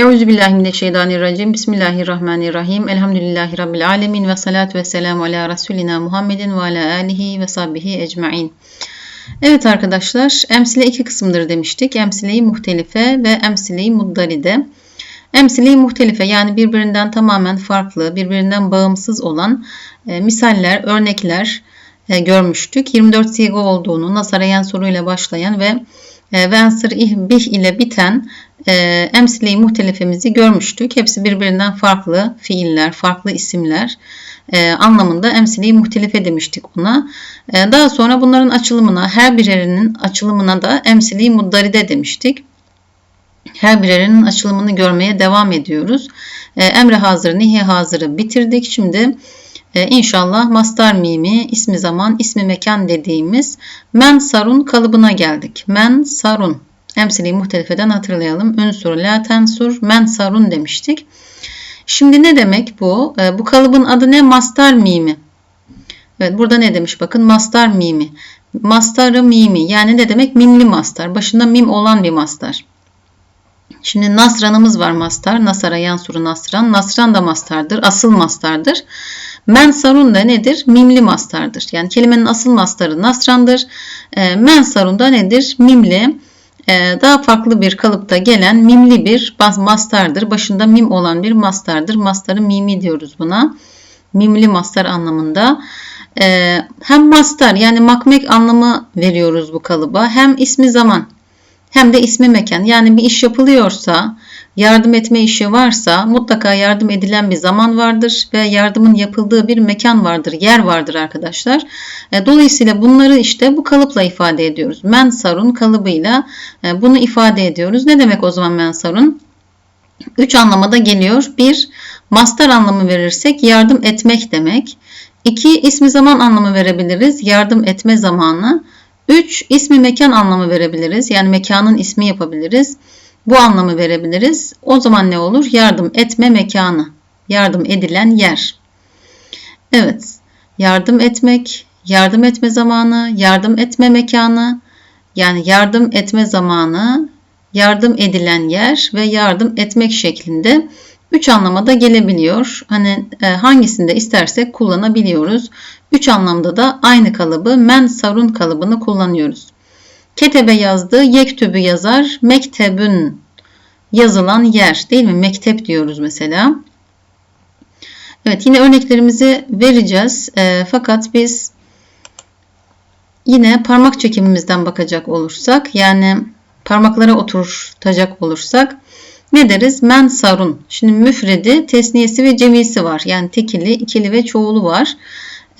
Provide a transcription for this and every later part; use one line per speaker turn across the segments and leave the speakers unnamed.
Euzubillahimineşşeytanirracim. Bismillahirrahmanirrahim. Elhamdülillahi Rabbil alemin ve salatu ve selamu ala Resulina Muhammedin ve ala alihi ve sahbihi ecma'in. Evet arkadaşlar, emsile iki kısımdır demiştik. Emsile-i muhtelife ve emsile-i muddaride. Emsile-i muhtelife yani birbirinden tamamen farklı, birbirinden bağımsız olan e, misaller, örnekler e, görmüştük. 24 siga olduğunu, nasarayen soruyla başlayan ve Vensır bih ile biten e, emsile-i muhtelifemizi görmüştük. Hepsi birbirinden farklı fiiller, farklı isimler e, anlamında emsile-i muhtelife demiştik. E, daha sonra bunların açılımına, her birerinin açılımına da emsile-i muddaride demiştik. Her birerinin açılımını görmeye devam ediyoruz. E, emre hazır, nihi hazırı bitirdik. Şimdi ee, inşallah mastar mimi, ismi zaman, ismi mekan dediğimiz men sarun kalıbına geldik. Men sarun. Emsili muhtelifeden hatırlayalım. Ünsur, la tensur, men sarun demiştik. Şimdi ne demek bu? Ee, bu kalıbın adı ne? Mastar mimi. Evet burada ne demiş bakın mastar mimi. Mastarı mimi yani ne demek? Mimli mastar. Başında mim olan bir mastar. Şimdi Nasran'ımız var mastar. Nasara yansuru Nasran. Nasran da mastardır. Asıl mastardır. Mensarun da nedir? Mimli mastardır. Yani kelimenin asıl mastarı Nasran'dır. E, mensarun da nedir? Mimli. E, daha farklı bir kalıpta gelen mimli bir mastardır. Başında mim olan bir mastardır. Mastarı mimi diyoruz buna. Mimli mastar anlamında. E, hem mastar yani makmek anlamı veriyoruz bu kalıba. Hem ismi zaman hem de ismi mekan. Yani bir iş yapılıyorsa, yardım etme işi varsa mutlaka yardım edilen bir zaman vardır ve yardımın yapıldığı bir mekan vardır, yer vardır arkadaşlar. E, dolayısıyla bunları işte bu kalıpla ifade ediyoruz. Mensarun kalıbıyla e, bunu ifade ediyoruz. Ne demek o zaman mensarun? Üç anlamada geliyor. Bir, master anlamı verirsek yardım etmek demek. İki, ismi zaman anlamı verebiliriz. Yardım etme zamanı. 3. ismi mekan anlamı verebiliriz. Yani mekanın ismi yapabiliriz. Bu anlamı verebiliriz. O zaman ne olur? Yardım etme mekanı. Yardım edilen yer. Evet. Yardım etmek, yardım etme zamanı, yardım etme mekanı. Yani yardım etme zamanı, yardım edilen yer ve yardım etmek şeklinde üç anlamada gelebiliyor. Hani e, hangisinde istersek kullanabiliyoruz. Üç anlamda da aynı kalıbı men sarun kalıbını kullanıyoruz. Ketebe yazdı, yektübü yazar, mektebün yazılan yer değil mi? Mektep diyoruz mesela. Evet yine örneklerimizi vereceğiz. E, fakat biz yine parmak çekimimizden bakacak olursak yani parmaklara oturtacak olursak ne deriz? Men sarun. Şimdi müfredi, tesniyesi ve cemisi var. Yani tekili, ikili ve çoğulu var.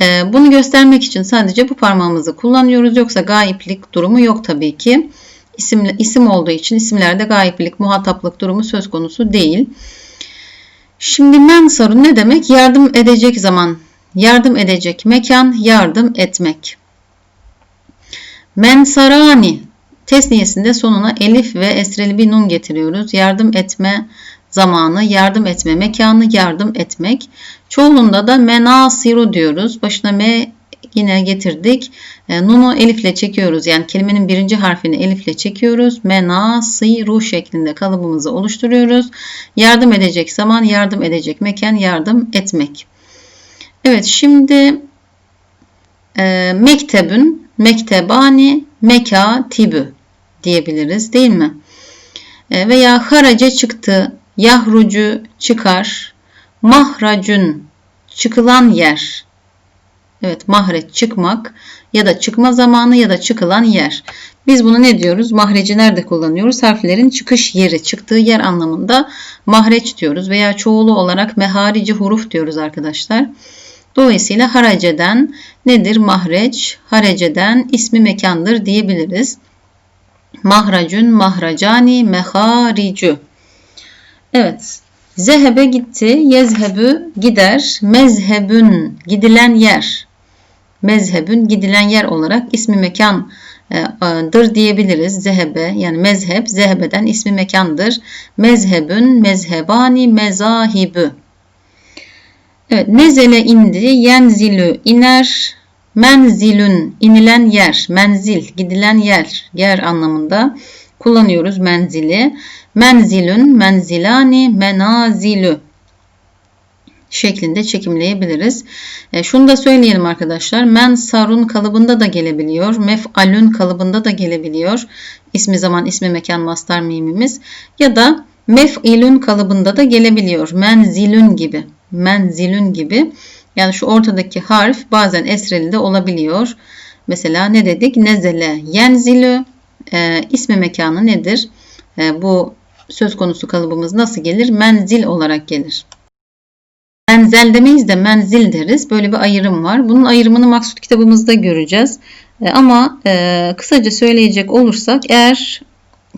Ee, bunu göstermek için sadece bu parmağımızı kullanıyoruz. Yoksa gaiplik durumu yok tabii ki. İsim, isim olduğu için isimlerde gaiplik, muhataplık durumu söz konusu değil. Şimdi men sorun ne demek? Yardım edecek zaman, yardım edecek mekan, yardım etmek. Mensarani tesniyesinde sonuna elif ve esreli bir nun getiriyoruz. Yardım etme zamanı, yardım etme mekanı, yardım etmek. Çoğulunda da menasiru diyoruz. Başına me yine getirdik. E, nunu elifle çekiyoruz. Yani kelimenin birinci harfini elifle çekiyoruz. Menasiru şeklinde kalıbımızı oluşturuyoruz. Yardım edecek zaman, yardım edecek mekan, yardım etmek. Evet şimdi e, mektebün, mektebani, mekatibü diyebiliriz değil mi? E, veya haraca çıktı, yahrucu çıkar, mahracun çıkılan yer. Evet mahreç çıkmak ya da çıkma zamanı ya da çıkılan yer. Biz bunu ne diyoruz? Mahreci nerede kullanıyoruz? Harflerin çıkış yeri, çıktığı yer anlamında mahreç diyoruz veya çoğulu olarak meharici huruf diyoruz arkadaşlar. Dolayısıyla haraceden nedir? Mahreç, hareceden ismi mekandır diyebiliriz. Mahracun, mahracani, meharicu. Evet. Zehebe gitti. Yezhebü gider. Mezhebün gidilen yer. Mezhebün gidilen yer olarak ismi mekandır diyebiliriz. Zehebe yani mezhep zehebeden ismi mekandır. Mezhebün mezhebani mezahibü. Evet, nezele indi, yenzilü iner, menzilün inilen yer, menzil gidilen yer, yer anlamında. Kullanıyoruz menzili. Menzilün, menzilani, menazilü şeklinde çekimleyebiliriz. E, şunu da söyleyelim arkadaşlar. Men sarun kalıbında da gelebiliyor. Mef'alün kalıbında da gelebiliyor. İsmi zaman, ismi mekan, mastar mimimiz. Ya da mef'ilün kalıbında da gelebiliyor. Menzilün gibi. Menzilün gibi. Yani şu ortadaki harf bazen esreli de olabiliyor. Mesela ne dedik? Nezele yenzilü. E, ismi mekanı nedir? E, bu söz konusu kalıbımız nasıl gelir? Menzil olarak gelir. Menzel demeyiz de menzil deriz. Böyle bir ayrım var. Bunun ayrımını maksut kitabımızda göreceğiz. E, ama e, kısaca söyleyecek olursak eğer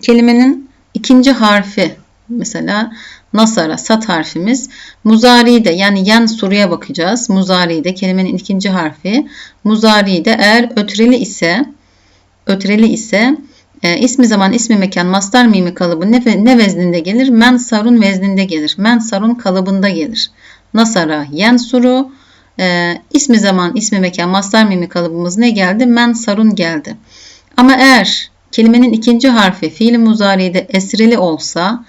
kelimenin ikinci harfi mesela nasara sat harfimiz muzari'de yani yan soruya bakacağız. Muzari'de kelimenin ikinci harfi muzari'de eğer ötreli ise ötreli ise e, ismi zaman ismi mekan mastar mimi kalıbı ne, ne vezninde gelir? Mensarun vezninde gelir. Mensarun kalıbında gelir. Nasara yensuru e, ismi zaman ismi mekan mastar mimi kalıbımız ne geldi? Mensarun geldi. Ama eğer kelimenin ikinci harfi fiil muzari'de esreli olsa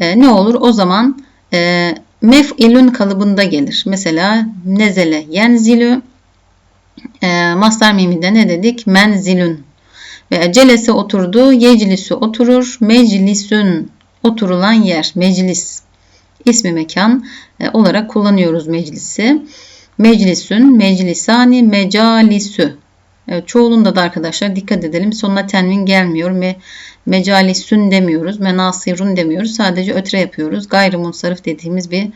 e, ne olur? O zaman e, mef'ilün kalıbında gelir. Mesela nezele yenzilü e, mastar miminde ne dedik? Menzilün celese oturdu, yeclisu oturur, meclisün oturulan yer, meclis ismi mekan e, olarak kullanıyoruz meclisi. Meclisün, meclisani, mecalisü. Evet, çoğulunda da arkadaşlar dikkat edelim. Sonuna tenvin gelmiyor. Me, mecalisün demiyoruz. Menasirun demiyoruz. Sadece ötre yapıyoruz. Gayrimunsarif dediğimiz bir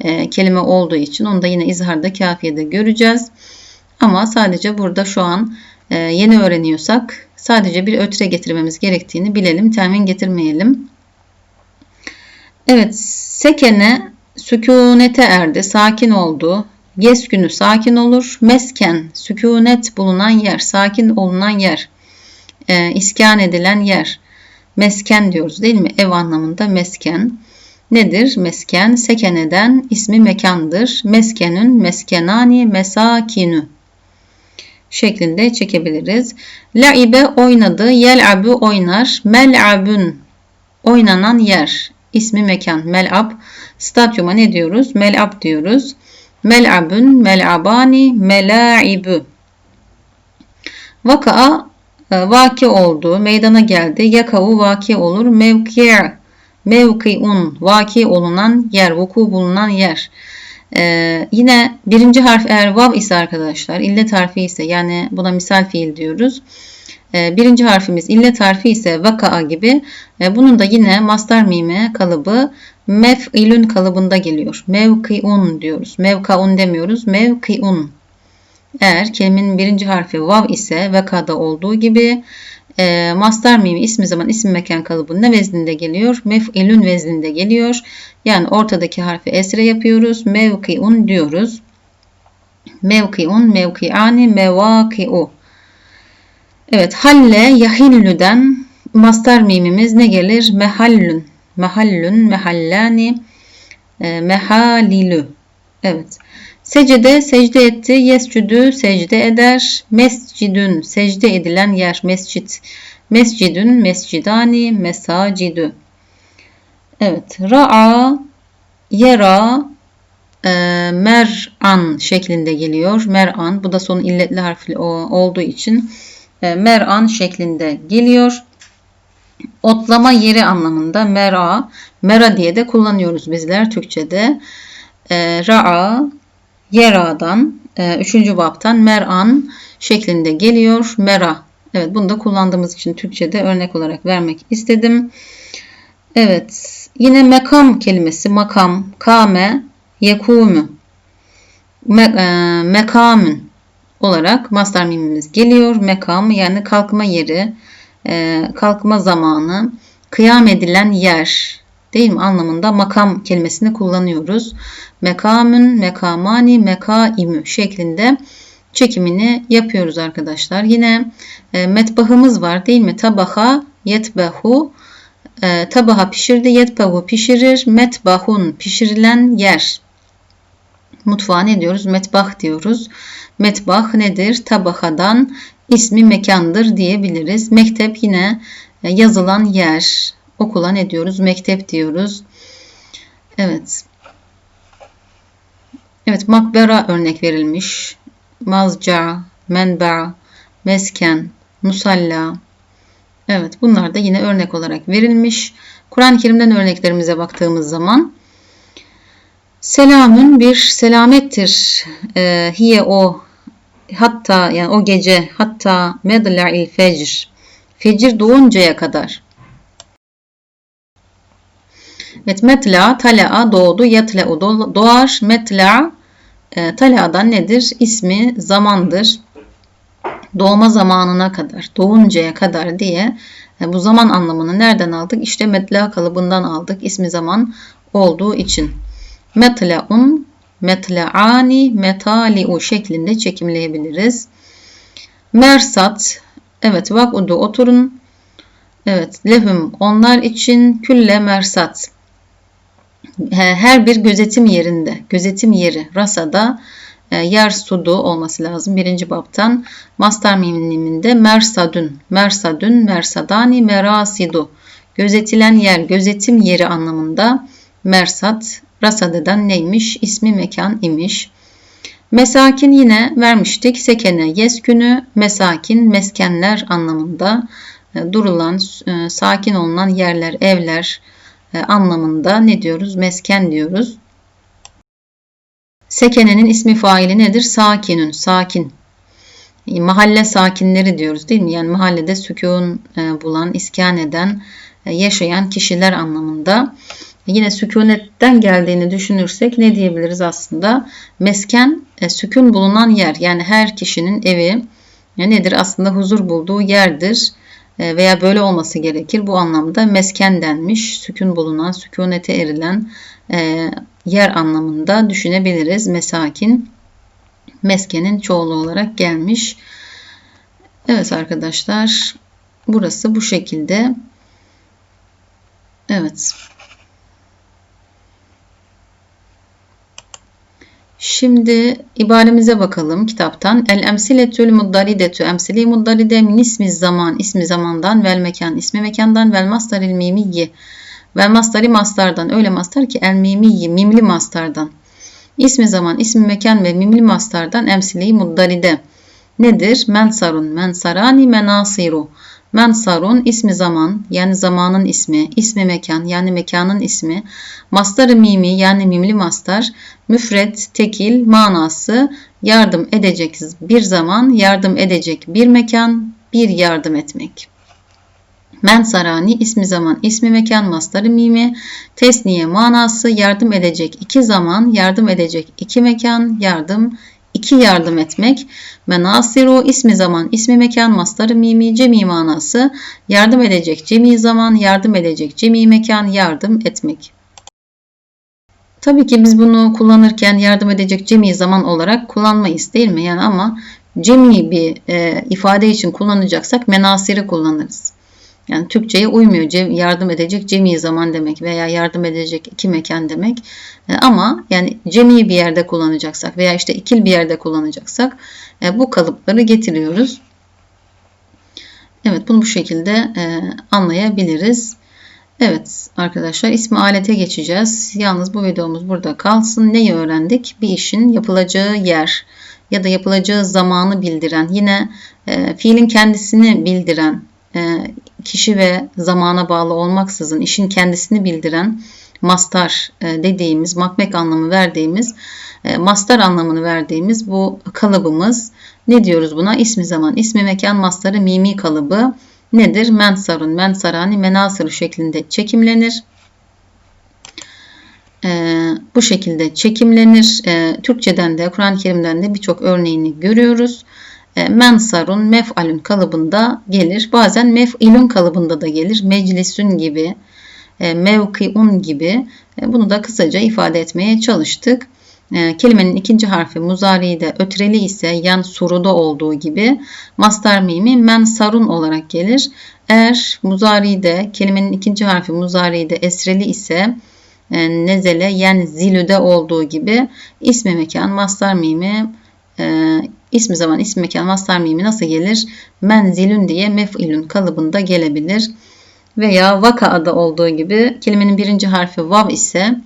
e, kelime olduğu için onu da yine izharda kafiyede göreceğiz. Ama sadece burada şu an e, yeni öğreniyorsak sadece bir ötre getirmemiz gerektiğini bilelim. Tenvin getirmeyelim. Evet, sekene sükunete erdi, sakin oldu. Ges günü sakin olur. Mesken, sükunet bulunan yer, sakin olunan yer, e, iskan edilen yer. Mesken diyoruz değil mi? Ev anlamında mesken. Nedir? Mesken, sekeneden ismi mekandır. Meskenün, meskenani, mesakinu şeklinde çekebiliriz. La'ibe oynadı, yel'abu oynar, mel'abun oynanan yer ismi mekan mel'ab. Stadyuma ne diyoruz? Mel'ab diyoruz. Mel'abun, mel'abani, melaibu. Vaka'a e, vaki oldu, meydana geldi. Yakavu vaki olur. Mevki'a, mevkiun, vaki olunan yer, vuku bulunan yer. Ee, yine birinci harf eğer vav ise arkadaşlar, illet harfi ise yani buna misal fiil diyoruz. Ee, birinci harfimiz illet harfi ise vaka'a gibi. Ee, bunun da yine mastar mime kalıbı mef'ilün kalıbında geliyor. Mevkiun diyoruz. Mevkaun demiyoruz. Mevkiun. Eğer kelimenin birinci harfi vav ise vakada olduğu gibi e, mastar mimi ismi zaman isim mekan kalıbı ne vezninde geliyor? Mef'ilün vezninde geliyor. Yani ortadaki harfi esre yapıyoruz. Mevkiun diyoruz. Mevkiun, mevkiani, mevakiu. Evet halle yahillüden mastar mimimiz ne gelir? Mehallün. Mehallün, mehallani, e, mehalilü. Evet. Secde secde etti. Yescüdü secde eder. Mescidün secde edilen yer. Mescit. Mescidün mescidani mesacidü. Evet. Ra'a yera e, mer'an şeklinde geliyor. Mer'an. Bu da son illetli harfli olduğu için e, mer'an şeklinde geliyor. Otlama yeri anlamında mera, mera diye de kullanıyoruz bizler Türkçe'de. E, ra'a, yera'dan, e, üçüncü baptan mer'an şeklinde geliyor. Mera. Evet bunu da kullandığımız için Türkçe'de örnek olarak vermek istedim. Evet. Yine mekam kelimesi makam, kame, yekumu. Me, e, mekamün olarak mastar mimimiz geliyor. Mekam yani kalkma yeri, e, kalkma zamanı, kıyam edilen yer değil mi anlamında makam kelimesini kullanıyoruz. Mekamün, mekamani, mekaimü şeklinde çekimini yapıyoruz arkadaşlar. Yine e, metbahımız var değil mi? Tabaha, yetbehu, e, tabaha pişirdi, yetbehu pişirir, metbahun pişirilen yer. Mutfağa ne diyoruz? Metbah diyoruz. Metbah nedir? Tabahadan ismi mekandır diyebiliriz. Mektep yine e, yazılan yer. Okula ne diyoruz? Mektep diyoruz. Evet. Evet makbera örnek verilmiş. Mazca, menba, mesken, musalla. Evet bunlar da yine örnek olarak verilmiş. Kur'an-ı Kerim'den örneklerimize baktığımız zaman selamın bir selamettir. Ee, hiye o hatta yani o gece hatta medla'il fecr fecir doğuncaya kadar. Evet metla tala'a doğdu yatla'u doğar metla e, tala'dan nedir? İsmi zamandır. Doğma zamanına kadar, doğuncaya kadar diye e, bu zaman anlamını nereden aldık? İşte metla kalıbından aldık. İsmi zaman olduğu için. Metlaun, metla'ani, metali'u şeklinde çekimleyebiliriz. Mersat, evet vakudu oturun. Evet, lehum onlar için külle mersat. Her bir gözetim yerinde, gözetim yeri, rasada e, yer sudu olması lazım. Birinci baptan mastar miminde mersadün, mersadün, mersadani, merasidu. Gözetilen yer, gözetim yeri anlamında mersat, rasadeden neymiş? İsmi mekan imiş. Mesakin yine vermiştik. Sekene yeskünü, mesakin, meskenler anlamında e, durulan, e, sakin olunan yerler, evler anlamında ne diyoruz? Mesken diyoruz. Sekenenin ismi faili nedir? Sakinün, sakin. Mahalle sakinleri diyoruz değil mi? Yani mahallede sükun e, bulan, iskan eden, e, yaşayan kişiler anlamında. Yine sükunetten geldiğini düşünürsek ne diyebiliriz aslında? Mesken, e, sükun bulunan yer. Yani her kişinin evi nedir? Aslında huzur bulduğu yerdir veya böyle olması gerekir. Bu anlamda mesken denmiş. Sükun bulunan, sükunete erilen, yer anlamında düşünebiliriz. Mesakin meskenin çoğulu olarak gelmiş. Evet arkadaşlar burası bu şekilde. Evet. Şimdi ibaremize bakalım kitaptan. El emsiletül muddaridetü emsili muddaride min ismi zaman ismi zamandan vel mekan ismi mekandan vel mastaril mimiyye Vel mastari mastardan öyle mastar ki el mimiyi mimli mastardan. İsmi zaman, ismi mekan ve mimli mastardan emsili muddaride. Nedir? Mensarun, mensarani, menasiru. Mensarun ismi zaman yani zamanın ismi, ismi mekan yani mekanın ismi, mastarı mimi yani mimli mastar, müfret, tekil, manası, yardım edecek bir zaman, yardım edecek bir mekan, bir yardım etmek. Mensarani ismi zaman ismi mekan mastarı mimi. Tesniye manası yardım edecek iki zaman yardım edecek iki mekan yardım iki yardım etmek. Menasiru ismi zaman ismi mekan mastarı mimi cemi manası yardım edecek cemi zaman yardım edecek cemi mekan yardım etmek. Tabii ki biz bunu kullanırken yardım edecek cemi zaman olarak kullanmayız değil mi? Yani ama cemi bir e, ifade için kullanacaksak menasiri kullanırız. Yani Türkçe'ye uymuyor. Yardım edecek cemi zaman demek veya yardım edecek iki mekan demek. E, ama yani cemi bir yerde kullanacaksak veya işte ikil bir yerde kullanacaksak e, bu kalıpları getiriyoruz. Evet bunu bu şekilde e, anlayabiliriz. Evet arkadaşlar ismi alete geçeceğiz. Yalnız bu videomuz burada kalsın. Neyi öğrendik? Bir işin yapılacağı yer ya da yapılacağı zamanı bildiren, yine e, fiilin kendisini bildiren, e, kişi ve zamana bağlı olmaksızın işin kendisini bildiren mastar e, dediğimiz, makmek anlamı verdiğimiz, e, mastar anlamını verdiğimiz bu kalıbımız ne diyoruz buna? İsmi zaman, ismi mekan mastarı mimi kalıbı nedir? Mensarun, mensarani, menasır şeklinde çekimlenir. Ee, bu şekilde çekimlenir. Ee, Türkçeden de Kur'an-ı Kerim'den de birçok örneğini görüyoruz. E, mensarun mef'alün kalıbında gelir. Bazen mef'ilün kalıbında da gelir. Meclisün gibi, e, mevkiun gibi. E, bunu da kısaca ifade etmeye çalıştık. Kelimenin ikinci harfi muzari'de ötreli ise yan suruda olduğu gibi mastar mimi mensarun olarak gelir. Eğer muzari'de kelimenin ikinci harfi muzari'de esreli ise nezele yen zilüde olduğu gibi ismi mekan mastar mimi İsmi zaman ismi mekan mastar mimi nasıl gelir? Menzilün diye mef'ilün kalıbında gelebilir. veya vaka'da olduğu gibi kelimenin birinci harfi vav ise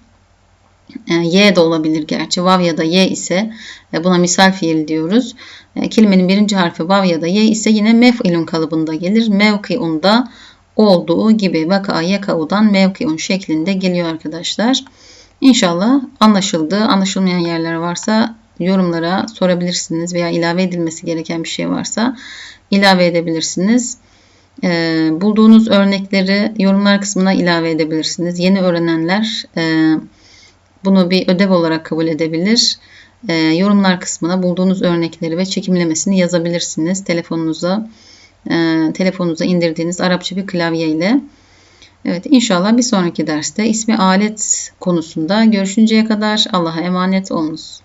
e, y de olabilir gerçi. Vav ya da y ise e, buna misal fiil diyoruz. E, kelimenin birinci harfi vav ya da y ise yine mef'ilun kalıbında gelir. Mevkiunda olduğu gibi vaka yakaudan mevkiun şeklinde geliyor arkadaşlar. İnşallah anlaşıldı. Anlaşılmayan yerler varsa yorumlara sorabilirsiniz veya ilave edilmesi gereken bir şey varsa ilave edebilirsiniz. Ee, bulduğunuz örnekleri yorumlar kısmına ilave edebilirsiniz. Yeni öğrenenler e, bunu bir ödev olarak kabul edebilir. E, yorumlar kısmına bulduğunuz örnekleri ve çekimlemesini yazabilirsiniz. Telefonunuza e, telefonunuza indirdiğiniz Arapça bir klavye ile. Evet inşallah bir sonraki derste ismi alet konusunda görüşünceye kadar Allah'a emanet olunuz.